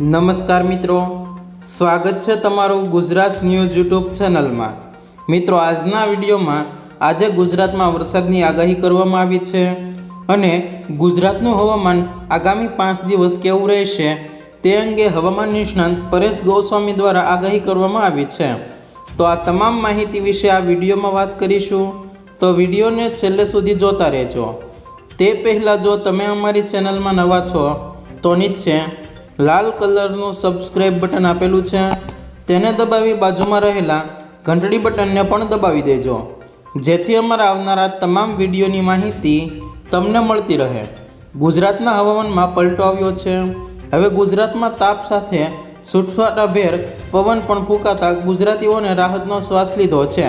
નમસ્કાર મિત્રો. સ્વાગત છે તમારું ગુજરાત ન્યૂઝ યુટ્યુબ ચેનલમાં. મિત્રો, આજના વિડીયોમાં આજે ગુજરાતમાં વરસાદની આગાહી કરવામાં આવી છે અને ગુજરાતનું હવામાન આગામી પાંચ દિવસ કેવું રહેશે તે અંગે હવામાન નિષ્ણાંત પરેશ ગોસ્વામી દ્વારા આગાહી કરવામાં આવી છે. તો આ તમામ માહિતી વિશે આ વિડીયોમાં વાત કરીશું. તો વિડીયોને છેલ્લે સુધી જોતા રહેજો. તે પહેલાં જો તમે અમારી ચેનલમાં નવા છો, તો નીચે લાલ કલરનું સબસ્ક્રાઈબ બટન આપેલું છે, તેને દબાવી બાજુમાં રહેલા ઘંટડી બટનને પણ દબાવી દેજો. જેથી અમારા આવનારા તમામ વિડીયોની માહિતી તમને મળતી રહે. ગુજરાતના હવામાનમાં પલટો આવ્યો છે. હવે ગુજરાતમાં તાપ સાથે છૂટછાટાભેર પવન પણ ફૂંકાતા ગુજરાતીઓને રાહતનો શ્વાસ લીધો છે.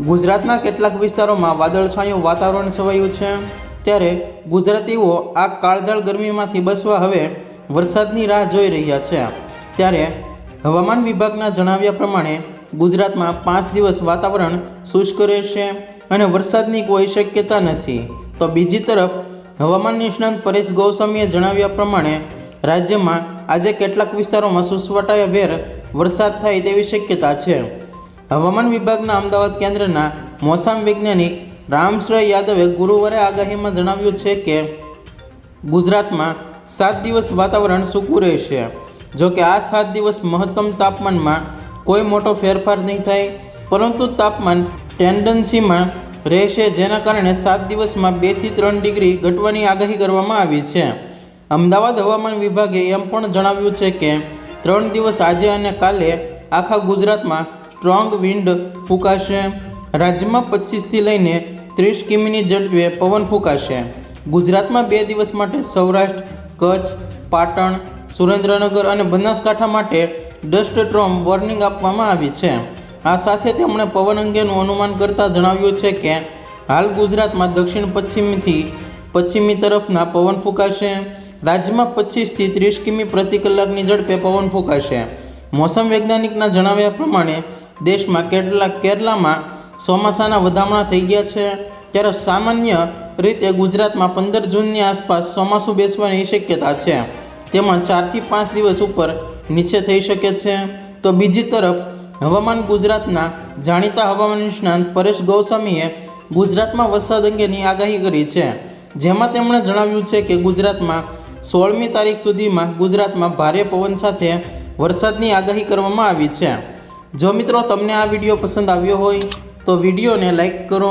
ગુજરાતના કેટલાક વિસ્તારોમાં વાદળછાયું વાતાવરણ છવાયું છે. ત્યારે ગુજરાતીઓ આ કાળઝાળ ગરમીમાંથી બચવા હવે વરસાદની રાહ જોઈ રહ્યા છે ત્યારે હવામાન વિભાગના જણાવ્યા પ્રમાણે ગુજરાતમાં પાંચ દિવસ વાતાવરણ શુષ્ક રહેશે અને વરસાદની કોઈ શક્યતા નથી. તો બીજી તરફ, હવામાન નિષ્ણાંત પરેશ ગૌસ્વામીએ જણાવ્યા પ્રમાણે રાજ્યમાં આજે કેટલાક વિસ્તારોમાં સુસવાટાયાભેર વરસાદ થાય તેવી શક્યતા છે. હવામાન વિભાગના અમદાવાદ કેન્દ્રના મોસમ વૈજ્ઞાનિક રામશ્રય યાદવે ગુરુવારે આગાહીમાં જણાવ્યું છે કે ગુજરાતમાં સાત દિવસ વાતાવરણ સૂકું રહેશે. જો કે આ સાત દિવસ મહત્તમ તાપમાનમાં કોઈ મોટો ફેરફાર નહીં થાય, પરંતુ તાપમાન ટેન્ડન્સીમાં રહેશે, જેના કારણે સાત દિવસમાં બેથી ત્રણ ડિગ્રી ઘટવાની આગાહી કરવામાં આવી છે. અમદાવાદ હવામાન વિભાગે એમ પણ જણાવ્યું છે કે, ત્રણ દિવસ આજે અને કાલે આખા ગુજરાતમાં સ્ટ્રોંગ વિન્ડ ફૂંકાશે. રાજ્યમાં પચીસથી લઈને ત્રીસ કિમીની ઝડપે પવન ફૂંકાશે. ગુજરાતમાં બે દિવસ માટે સૌરાષ્ટ્ર કચ્છ, પાટણ, સુરેન્દ્રનગર અને બનાસકાંઠા માટે ડસ્ટ ટ્રોમ વોર્નિંગ આપવામાં આવી છે. આ સાથે તેમણે પવન અંગેનું અનુમાન કરતાં જણાવ્યું છે કે, હાલ ગુજરાતમાં દક્ષિણ પશ્ચિમથી પશ્ચિમી તરફના પવન ફૂંકાશે. રાજ્યમાં પચીસથી ત્રીસ કિમી પ્રતિ કલાકની ઝડપે પવન ફૂંકાશે. મોસમ વૈજ્ઞાનિકના જણાવ્યા પ્રમાણે, દેશમાં કેટલાક કેરલામાં ચોમાસાના વધામણા થઈ ગયા છે. ત્યારે સામાન્ય રીતે ગુજરાતમાં પંદર જૂનની આસપાસ ચોમાસું બેસવાની શક્યતા છે. તેમાં ચારથી પાંચ દિવસ ઉપર નીચે થઈ શકે છે. તો બીજી તરફ, હવામાન ગુજરાતના જાણીતા હવામાન નિષ્ણાંત પરેશ ગૌસ્વામીએ ગુજરાતમાં વરસાદ અંગેની આગાહી કરી છે. જેમાં તેમણે જણાવ્યું છે કે ગુજરાતમાં સોળમી તારીખ સુધીમાં ગુજરાતમાં ભારે પવન સાથે વરસાદની આગાહી કરવામાં આવી છે. જો મિત્રો તમને આ વીડિયો પસંદ આવ્યો હોય, તો વિડીયોને લાઈક કરો